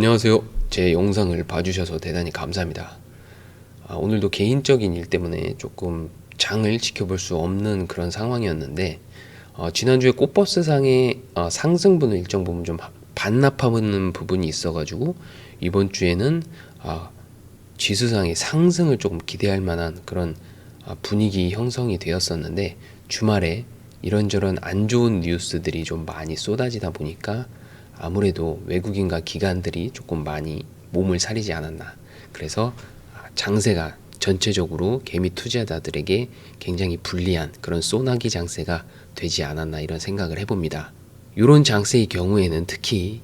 안녕하세요. 제 영상을 봐주셔서 대단히 감사합니다. 아, 오늘도 개인적인 일 때문에 조금 장을 지켜볼 수 없는 그런 상황이었는데 어, 지난주에 꽃버스상의 어, 상승분을 일정 부분 좀 하- 반납하는 부분이 있어가지고 이번 주에는 아, 지수상의 상승을 조금 기대할 만한 그런 아, 분위기 형성이 되었었는데 주말에 이런저런 안 좋은 뉴스들이 좀 많이 쏟아지다 보니까 아무래도 외국인과 기관들이 조금 많이 몸을 사리지 않았나. 그래서 아, 장세가 전체적으로 개미 투자자들에게 굉장히 불리한 그런 소나기 장세가 되지 않았나 이런 생각을 해봅니다. 이런 장세의 경우에는 특히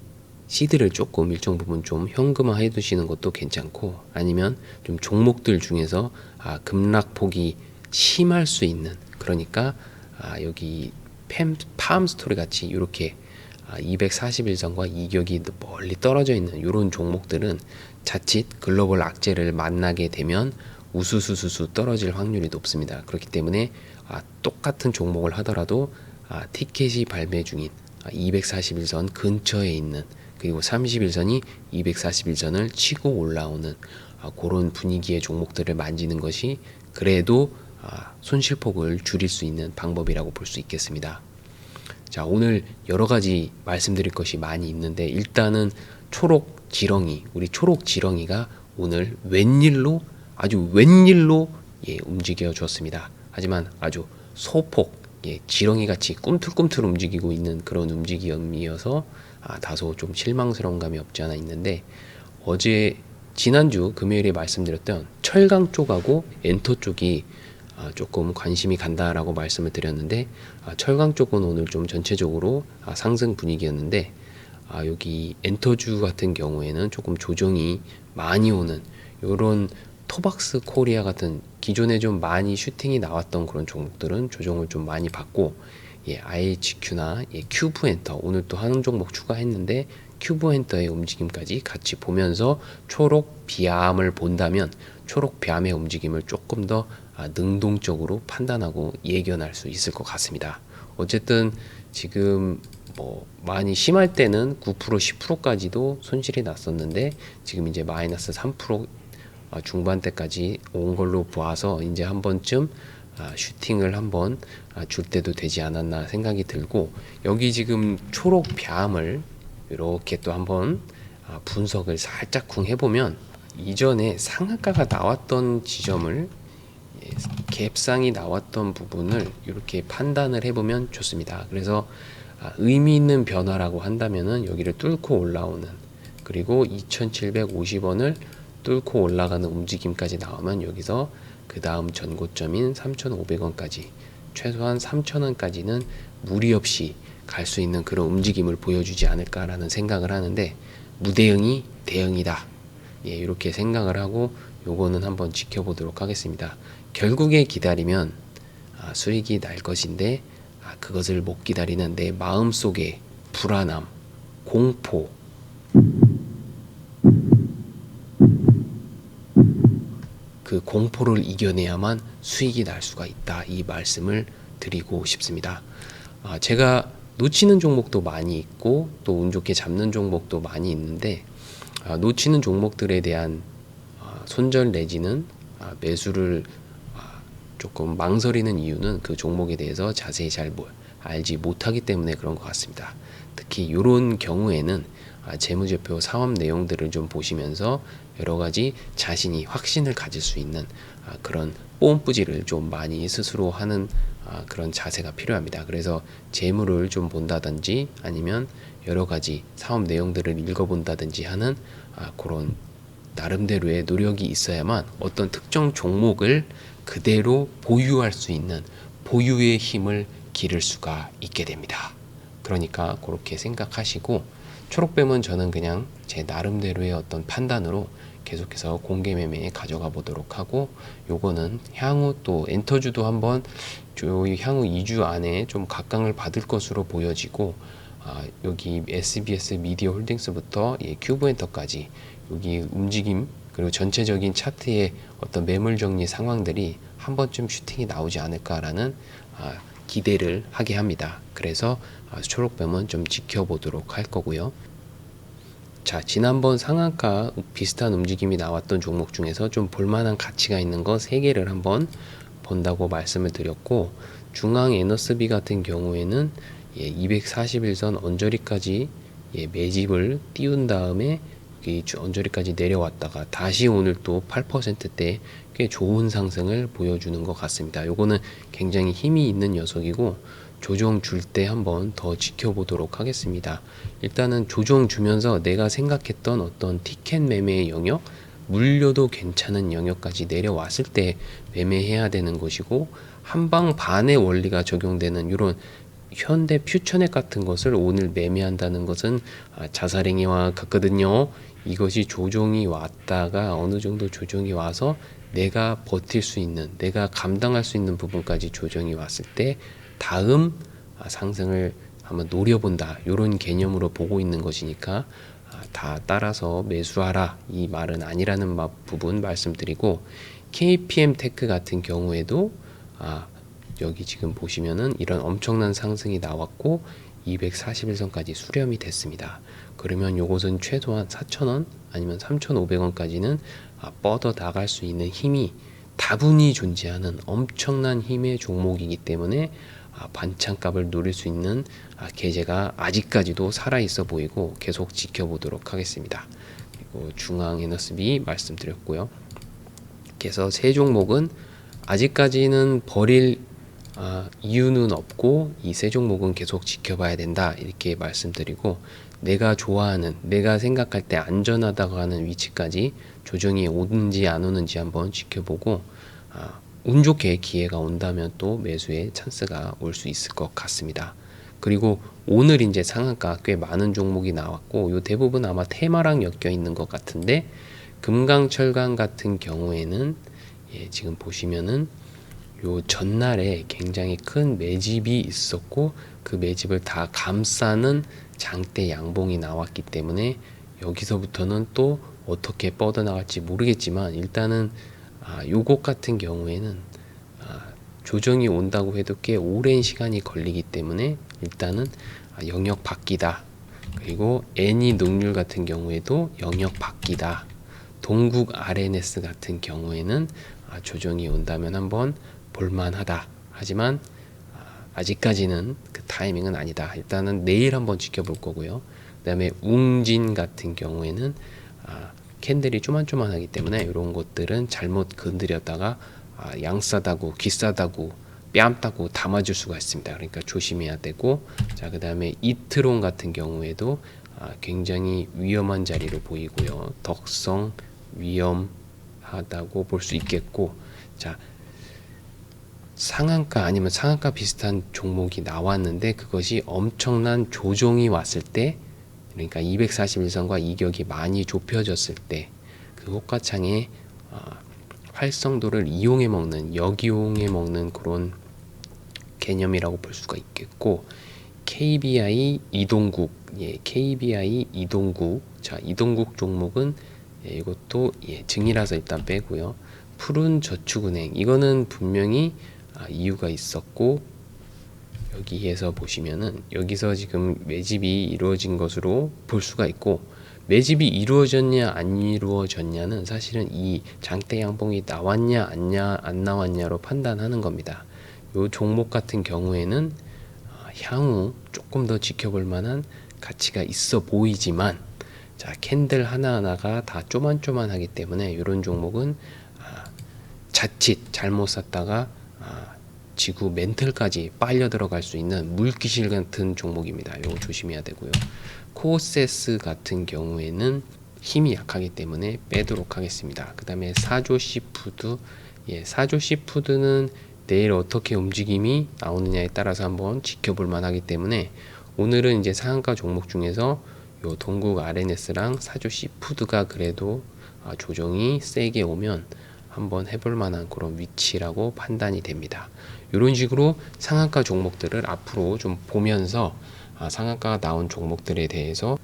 시드를 조금 일정 부분 좀 현금화 해 두시는 것도 괜찮고 아니면 좀 종목들 중에서 아, 급락폭이 심할 수 있는 그러니까 아, 여기 팸, 팜 스토리 같이 이렇게 아, 241선과 이격이 멀리 떨어져 있는 이런 종목들은 자칫 글로벌 악재를 만나게 되면 우수수수수 떨어질 확률이 높습니다. 그렇기 때문에 아, 똑같은 종목을 하더라도 아, 티켓이 발매 중인 아, 241선 근처에 있는 그리고 31선이 241선을 치고 올라오는 아, 그런 분위기의 종목들을 만지는 것이 그래도 아, 손실폭을 줄일 수 있는 방법이라고 볼 수 있겠습니다. 자, 오늘 여러 가지 말씀드릴 것이 많이 있는데 일단은 초록 지렁이, 우리 초록 지렁이가 오늘 웬일로 아주 웬일로 예, 움직여 주었습니다. 하지만 아주 소폭 예, 지렁이 같이 꿈틀꿈틀 움직이고 있는 그런 움직임이어서 아, 다소 좀 실망스러운 감이 없지 않아 있는데 어제 지난주 금요일에 말씀드렸던 철강 쪽하고 엔터 쪽이 아, 조금 관심이 간다라고 말씀을 드렸는데 아, 철강 쪽은 오늘 좀 전체적으로 아, 상승 분위기였는데 아, 여기 엔터주 같은 경우에는 조금 조정이 많이 오는 요런 토박스 코리아 같은 기존에 좀 많이 슈팅이 나왔던 그런 종목들은 조정을 좀 많이 받고 예, IHQ나 예, 큐브 엔터 오늘 또 하는 종목 추가했는데 큐브 엔터의 움직임까지 같이 보면서 초록 비암을 본다면 초록 비암의 움직임을 조금 더 아, 능동적으로 판단하고 예견할 수 있을 것 같습니다. 어쨌든 지금 뭐 많이 심할 때는 9% 10%까지도 손실이 났었는데 지금 이제 마이너스 3% 아, 중반대까지 온 걸로 보아서 이제 한 번쯤 아, 슈팅을 한번 아, 줄 때도 되지 않았나 생각이 들고 여기 지금 초록 뺨을 이렇게 또 한번 아, 분석을 살짝 쿵 해보면 이전에 상한가가 나왔던 지점을 예, 갭상이 나왔던 부분을 이렇게 판단을 해보면 좋습니다. 그래서 아, 의미 있는 변화라고 한다면은 여기를 뚫고 올라오는 그리고 2,750원을 뚫고 올라가는 움직임까지 나오면 여기서 그 다음 전고점인 3,500원까지 최소한 3,000원까지는 무리 없이 갈 수 있는 그런 움직임을 보여주지 않을까라는 생각을 하는데 무대응이 대응이다. 예, 이렇게 생각을 하고 요거는 한번 지켜보도록 하겠습니다. 결국에 기다리면 아, 수익이 날 것인데 아, 그것을 못 기다리는 내 마음 속의 불안함, 공포, 그 공포를 이겨내야만 수익이 날 수가 있다. 이 말씀을 드리고 싶습니다. 아, 제가 놓치는 종목도 많이 있고 또 운 좋게 잡는 종목도 많이 있는데 아, 놓치는 종목들에 대한 아, 손절 내지는 아, 매수를 아, 조금 망설이는 이유는 그 종목에 대해서 자세히 잘 모- 알지 못하기 때문에 그런 것 같습니다. 특히 이런 경우에는 아, 재무제표 사업 내용들을 좀 보시면서 여러 가지 자신이 확신을 가질 수 있는 아, 그런 뽐뿌지를 좀 많이 스스로 하는 아, 그런 자세가 필요합니다. 그래서 재무를 좀 본다든지 아니면 여러 가지 사업 내용들을 읽어본다든지 하는 아, 그런 나름대로의 노력이 있어야만 어떤 특정 종목을 그대로 보유할 수 있는 보유의 힘을 기를 수가 있게 됩니다. 그러니까 그렇게 생각하시고 초록뱀은 저는 그냥 제 나름대로의 어떤 판단으로 계속해서 공개 매매에 가져가 보도록 하고 요거는 향후 또 엔터주도 한번 요 향후 2주 안에 좀 각광을 받을 것으로 보여지고 아, 여기 SBS 미디어 홀딩스부터 예, 큐브 엔터까지 여기 움직임 그리고 전체적인 차트의 어떤 매물 정리 상황들이 한 번쯤 슈팅이 나오지 않을까라는 아, 기대를 하게 합니다. 그래서 아, 초록뱀은 좀 지켜보도록 할 거고요. 자, 지난번 상한가 비슷한 움직임이 나왔던 종목 중에서 좀 볼만한 가치가 있는 거세 개를 한번 본다고 말씀을 드렸고 중앙 에너스비 같은 경우에는 예, 241선 언저리까지 예, 매집을 띄운 다음에 이 주- 언저리까지 내려왔다가 다시 오늘 또 8%대 꽤 좋은 상승을 보여주는 것 같습니다. 요거는 굉장히 힘이 있는 녀석이고 조정 줄 때 한번 더 지켜보도록 하겠습니다. 일단은 조정 주면서 내가 생각했던 어떤 티켓 매매의 영역, 물려도 괜찮은 영역까지 내려왔을 때 매매해야 되는 것이고 한방 반의 원리가 적용되는 이런 현대 퓨처넷 같은 것을 오늘 매매한다는 것은 아, 자살행위와 같거든요. 이것이 조정이 왔다가 어느 정도 조정이 와서 내가 버틸 수 있는, 내가 감당할 수 있는 부분까지 조정이 왔을 때 다음 아, 상승을 한번 노려본다. 이런 개념으로 보고 있는 것이니까 아, 다 따라서 매수하라 이 말은 아니라는 마- 부분 말씀드리고 KPM 테크 같은 경우에도 아, 여기 지금 보시면은 이런 엄청난 상승이 나왔고 241선까지 수렴이 됐습니다. 그러면 요것은 최소한 4,000원 아니면 3,500원까지는 아, 뻗어 나갈 수 있는 힘이 다분히 존재하는 엄청난 힘의 종목이기 때문에 아, 반창값을 노릴 수 있는 아, 계제가 아직까지도 살아 있어 보이고 계속 지켜보도록 하겠습니다. 그리고 중앙 에너스비 말씀드렸고요. 그래서 세 종목은 아직까지는 버릴 아, 이유는 없고 이 세 종목은 계속 지켜봐야 된다 이렇게 말씀드리고 내가 좋아하는 내가 생각할 때 안전하다고 하는 위치까지 조정이 오는지 안 오는지 한번 지켜보고 아, 운 좋게 기회가 온다면 또 매수의 찬스가 올 수 있을 것 같습니다. 그리고 오늘 이제 상한가 꽤 많은 종목이 나왔고 요 대부분 아마 테마랑 엮여 있는 것 같은데 금강철강 같은 경우에는 예, 지금 보시면은 요 전날에 굉장히 큰 매집이 있었고 그 매집을 다 감싸는 장대 양봉이 나왔기 때문에 여기서부터는 또 어떻게 뻗어나갈지 모르겠지만 일단은 아, 요것 같은 경우에는 아, 조정이 온다고 해도 꽤 오랜 시간이 걸리기 때문에 일단은 아, 영역 바뀌다. 그리고 애니 농률 같은 경우에도 영역 바뀌다. 동국 RNS 같은 경우에는 아, 조정이 온다면 한번 볼만하다. 하지만 아, 아직까지는 그 타이밍은 아니다. 일단은 내일 한번 지켜볼 거고요. 그다음에 웅진 같은 경우에는 아, 캔들이 쪼만쪼만하기 때문에 이런 것들은 잘못 건드렸다가 아, 양싸다고 기싸다고 뺨따고 다 맞을 수가 있습니다. 그러니까 조심해야 되고 자 그다음에 이트론 같은 경우에도 아, 굉장히 위험한 자리로 보이고요. 덕성 위험하다고 볼 수 있겠고 자 상한가 아니면 상한가 비슷한 종목이 나왔는데 그것이 엄청난 조정이 왔을 때 그러니까 241선과 이격이 많이 좁혀졌을 때 그 호가창의 아, 활성도를 이용해 먹는 역이용해 먹는 그런 개념이라고 볼 수가 있겠고 KBI 이동국 예 KBI 이동국. 자 이동국 종목은 예, 이것도 예, 증이라서 일단 빼고요. 푸른 저축은행. 이거는 분명히 아, 이유가 있었고 여기에서 보시면은 여기서 지금 매집이 이루어진 것으로 볼 수가 있고 매집이 이루어졌냐 안 이루어졌냐는 사실은 이 장대 양봉이 나왔냐 안냐 안 나왔냐로 판단하는 겁니다. 요 종목 같은 경우에는 아, 향후 조금 더 지켜볼 만한 가치가 있어 보이지만 자 캔들 하나하나가 다 쪼만쪼만하기 때문에 이런 종목은 아, 자칫 잘못 샀다가 아, 지구 멘틀까지 빨려 들어갈 수 있는 물귀실 같은 종목입니다. 이거 조심해야 되고요. 코세스 같은 경우에는 힘이 약하기 때문에 빼도록 하겠습니다. 그 다음에 사조 시푸드, 예, 사조 시푸드는 내일 어떻게 움직임이 나오느냐에 따라서 한번 지켜볼 만하기 때문에 오늘은 이제 상한가 종목 중에서 요 동국 RNS랑 사조 시푸드가 그래도 아, 조정이 세게 오면 한번 해볼 만한 그런 위치라고 판단이 됩니다. 이런 식으로 상한가 종목들을 앞으로 좀 보면서 아, 상한가가 나온 종목들에 대해서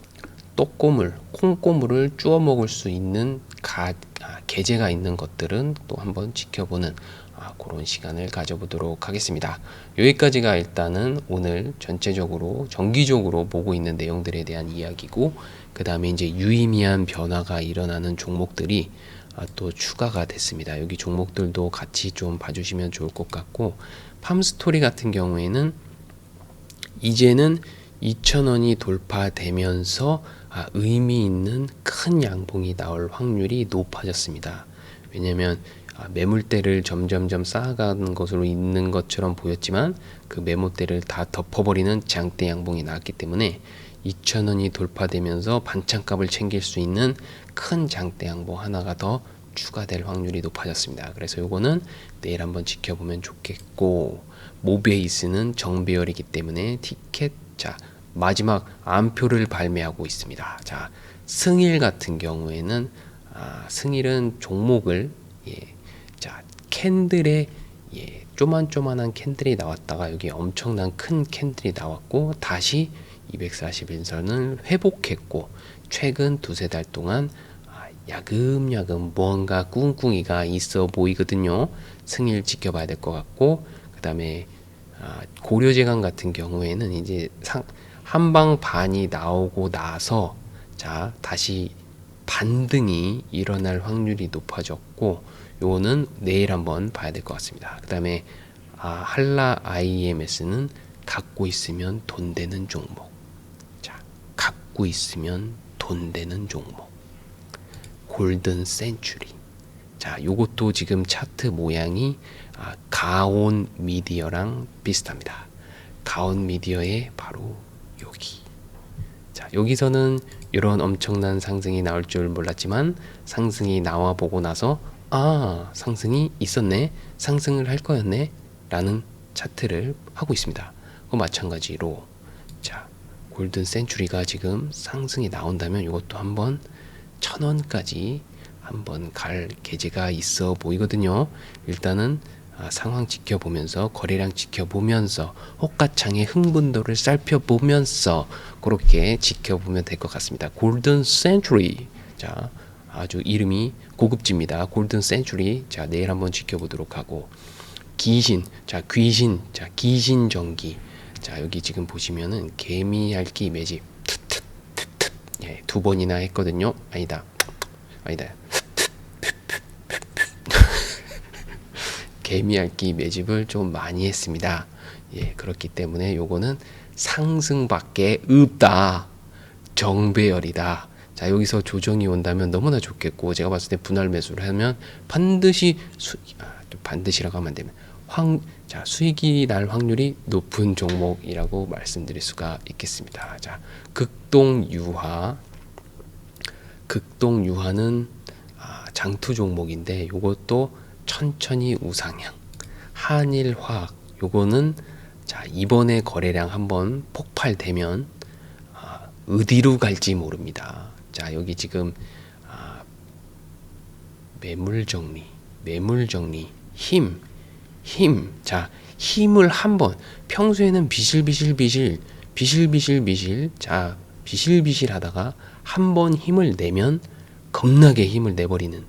또꼬물, 콩고물을 주워 먹을 수 있는 가, 아, 계제가 있는 것들은 또 한번 지켜보는 아, 그런 시간을 가져보도록 하겠습니다. 여기까지가 일단은 오늘 전체적으로 정기적으로 보고 있는 내용들에 대한 이야기고 그 다음에 이제 유의미한 변화가 일어나는 종목들이 아, 또 추가가 됐습니다. 여기 종목들도 같이 좀 봐주시면 좋을 것 같고 팜스토리 같은 경우에는 이제는 2,000원이 돌파되면서 아, 의미 있는 큰 양봉이 나올 확률이 높아졌습니다. 왜냐하면 아, 매물대를 점점점 쌓아가는 것으로 있는 것처럼 보였지만 그 매물대를 다 덮어버리는 장대 양봉이 나왔기 때문에 2,000원이 돌파되면서 반창값을 챙길 수 있는 큰 장대 양봉 하나가 더 추가될 확률이 높아졌습니다. 그래서 요거는 내일 한번 지켜보면 좋겠고 모베이스는 정배열이기 때문에 티켓 자 마지막 암표를 발매하고 있습니다. 자 승일 같은 경우에는 아, 승일은 종목을 예, 자 캔들에 예, 쪼만쪼만한 캔들이 나왔다가 여기 엄청난 큰 캔들이 나왔고 다시 240일선을 회복했고 최근 두세 달 동안 아, 야금야금 무언가 꿍꿍이가 있어 보이거든요. 승일 지켜봐야 될 것 같고 그 다음에 아, 고려제강 같은 경우에는 이제 상, 한방 반이 나오고 나서 자 다시 반등이 일어날 확률이 높아졌고 요거는 내일 한번 봐야 될 것 같습니다. 그 다음에 아, 한라 IMS는 갖고 있으면 돈 되는 종목. 자, 갖고 있으면 돈 되는 종목. 골든 센츄리. 자, 요것도 지금 차트 모양이 아, 가온 미디어랑 비슷합니다. 가온 미디어의 바로 여기. 자, 여기서는 이런 엄청난 상승이 나올 줄 몰랐지만 상승이 나와 보고 나서 아, 상승이 있었네. 상승을 할 거였네. 라는 차트를 하고 있습니다. 그 마찬가지로 자, 골든 센츄리가 지금 상승이 나온다면 이것도 한번 천 원까지 한번 갈 계제가 있어 보이거든요. 일단은 아, 상황 지켜보면서 거래량 지켜보면서 호가창의 흥분도를 살펴보면서 그렇게 지켜보면 될 것 같습니다. 골든 센츄리 자 아주 이름이 고급집니다. 골든 센츄리 자 내일 한번 지켜보도록 하고 귀신 자 귀신 자 귀신 전기 자 여기 지금 보시면은 개미핥기 매집 예, 두 번이나 했거든요. 아니다 아니다 개미핥기 매집을 좀 많이 했습니다. 예, 그렇기 때문에 요거는 상승밖에 없다. 정배열이다. 자, 여기서 조정이 온다면 너무나 좋겠고 제가 봤을 때 분할 매수를 하면 반드시 수, 아, 반드시라고 하면 안 되면 황, 자, 수익이 날 확률이 높은 종목이라고 말씀드릴 수가 있겠습니다. 자, 극동 유화 극동 유화는 아, 장투 종목인데 요것도 천천히 우상향. 한일화학 요거는 자 이번에 거래량 한번 폭발되면 아, 어디로 갈지 모릅니다. 자 여기 지금 아, 매물 정리, 매물 정리, 힘, 힘. 자 힘을 한번 평소에는 비실비실비실, 비실비실비실. 자 비실비실 하다가 한 번 힘을 내면 겁나게 힘을 내버리는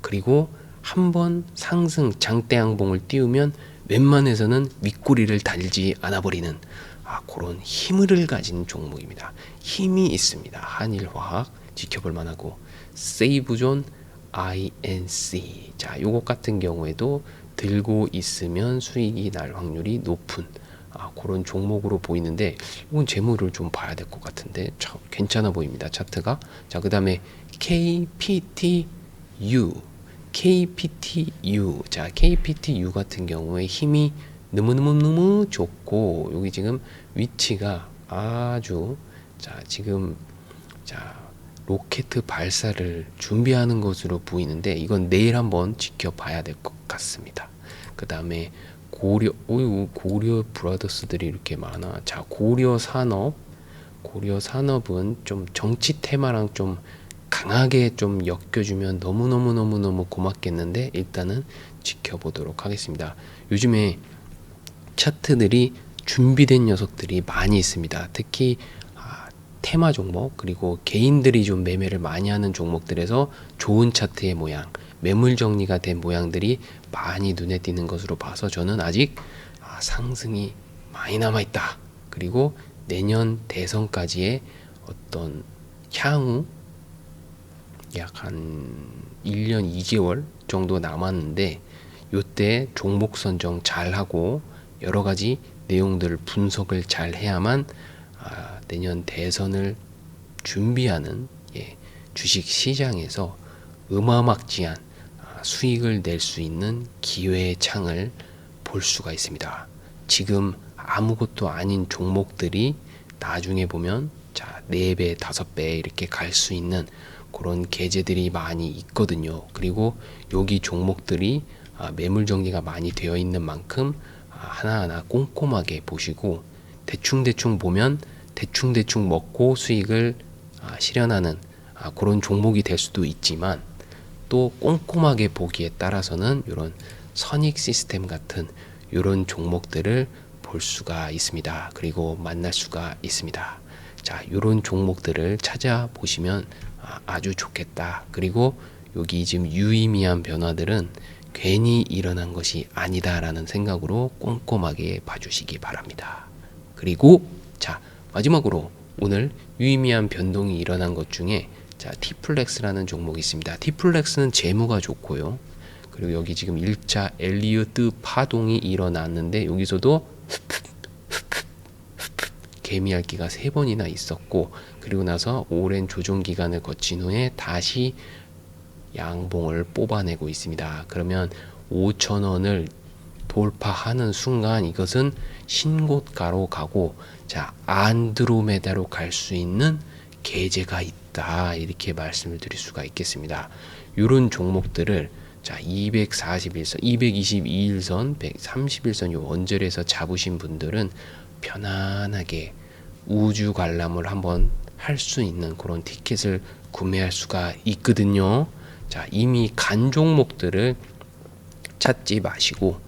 그리고 한 번 상승 장대양봉을 띄우면 웬만해서는 윗꼬리를 달지 않아 버리는 아, 그런 힘을 가진 종목입니다. 힘이 있습니다. 한일화학 지켜볼 만하고 세이브존 INC 자 요것 같은 경우에도 들고 있으면 수익이 날 확률이 높은 아, 그런 종목으로 보이는데 이건 재물을 좀 봐야 될 것 같은데 참 괜찮아 보입니다 차트가. 자 그 다음에 KPTU KPTU 자 KPTU 같은 경우에 힘이 너무너무너무 좋고 여기 지금 위치가 아주 자 지금 자 로켓 발사를 준비하는 것으로 보이는데 이건 내일 한번 지켜봐야 될 것 같습니다. 그 다음에 고려 오유 고려 브라더스들이 이렇게 많아. 자 고려 산업 고려 산업은 좀 정치 테마랑 좀 강하게 좀 엮여주면 너무너무너무너무 고맙겠는데 일단은 지켜보도록 하겠습니다. 요즘에 차트들이 준비된 녀석들이 많이 있습니다. 특히 아, 테마 종목 그리고 개인들이 좀 매매를 많이 하는 종목들에서 좋은 차트의 모양 매물 정리가 된 모양들이 많이 눈에 띄는 것으로 봐서 저는 아직 아, 상승이 많이 남아 있다. 그리고 내년 대선까지의 어떤 향후 약 한 1년 2개월 정도 남았는데 요때 종목 선정 잘 하고 여러 가지 내용들을 분석을 잘 해야만 아, 내년 대선을 준비하는 예, 주식 시장에서 어마막지한 아, 수익을 낼 수 있는 기회의 창을 볼 수가 있습니다. 지금 아무것도 아닌 종목들이 나중에 보면 자, 4배, 5배 이렇게 갈 수 있는 그런 계제들이 많이 있거든요. 그리고 여기 종목들이 아, 매물 정리가 많이 되어 있는 만큼 아, 하나하나 꼼꼼하게 보시고 대충대충 보면 대충대충 먹고 수익을 아, 실현하는 아, 그런 종목이 될 수도 있지만 또 꼼꼼하게 보기에 따라서는 이런 선익 시스템 같은 이런 종목들을 볼 수가 있습니다. 그리고 만날 수가 있습니다. 자, 이런 종목들을 찾아보시면 아, 아주 좋겠다. 그리고 여기 지금 유의미한 변화들은 괜히 일어난 것이 아니다라는 생각으로 꼼꼼하게 봐주시기 바랍니다. 그리고 자 마지막으로 오늘 유의미한 변동이 일어난 것 중에 자 티플렉스라는 종목이 있습니다. 티플렉스는 재무가 좋고요. 그리고 여기 지금 1차 엘리어트 파동이 일어났는데 여기서도 개미알기가 세 번이나 있었고 그리고 나서 오랜 조정 기간을 거친 후에 다시 양봉을 뽑아내고 있습니다. 그러면 5천 원을 돌파하는 순간 이것은 신고가로 가고 자 안드로메다로 갈 수 있는 계제가 있다 이렇게 말씀을 드릴 수가 있겠습니다. 이런 종목들을 자 241선, 222일선, 131선 요 원절에서 잡으신 분들은 편안하게 우주 관람을 한번 할 수 있는 그런 티켓을 구매할 수가 있거든요. 자, 이미 간 종목들을 찾지 마시고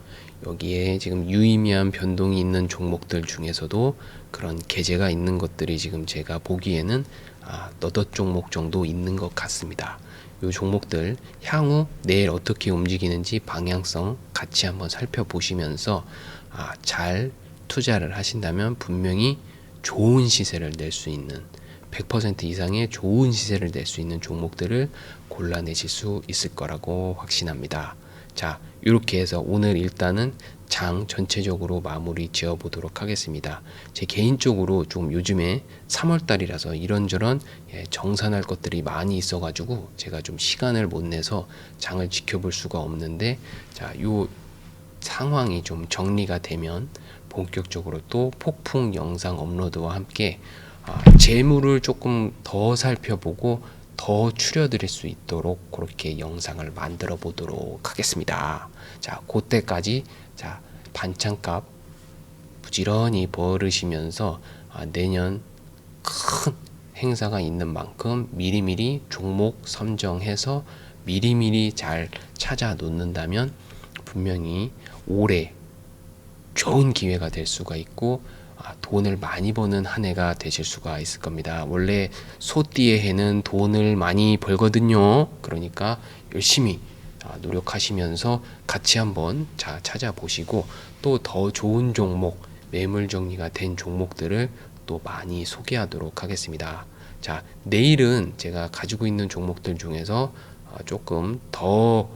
여기에 지금 유의미한 변동이 있는 종목들 중에서도 그런 계제가 있는 것들이 지금 제가 보기에는 아, 너덧 종목 정도 있는 것 같습니다. 이 종목들 향후 내일 어떻게 움직이는지 방향성 같이 한번 살펴보시면서 아, 잘 투자를 하신다면 분명히 좋은 시세를 낼 수 있는 100% 이상의 좋은 시세를 낼 수 있는 종목들을 골라내실 수 있을 거라고 확신합니다. 자, 이렇게 해서 오늘 일단은 장 전체적으로 마무리 지어 보도록 하겠습니다. 제 개인적으로 좀 요즘에 3월 달이라서 이런저런 예, 정산할 것들이 많이 있어 가지고 제가 좀 시간을 못 내서 장을 지켜볼 수가 없는데 자, 요 상황이 좀 정리가 되면 본격적으로 또 폭풍 영상 업로드와 함께 아, 재물을 조금 더 살펴보고 더 추려드릴 수 있도록 그렇게 영상을 만들어 보도록 하겠습니다. 자, 그때까지 자 반찬값 부지런히 벌으시면서 아, 내년 큰 행사가 있는 만큼 미리미리 종목 선정해서 미리미리 잘 찾아 놓는다면 분명히 올해 좋은 기회가 될 수가 있고 아, 돈을 많이 버는 한 해가 되실 수가 있을 겁니다. 원래 소띠의 해는 돈을 많이 벌거든요. 그러니까 열심히 아, 노력하시면서 같이 한번 자 찾아보시고 또 더 좋은 종목 매물 정리가 된 종목들을 또 많이 소개하도록 하겠습니다. 자 내일은 제가 가지고 있는 종목들 중에서 아, 조금 더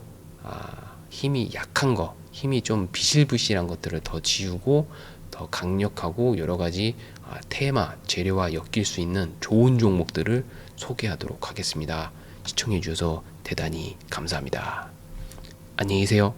힘이 약한 거, 힘이 좀 비실비실한 것들을 더 지우고 더 강력하고 여러 가지 아, 테마, 재료와 엮일 수 있는 좋은 종목들을 소개하도록 하겠습니다. 시청해 주셔서 대단히 감사합니다. 안녕히 계세요.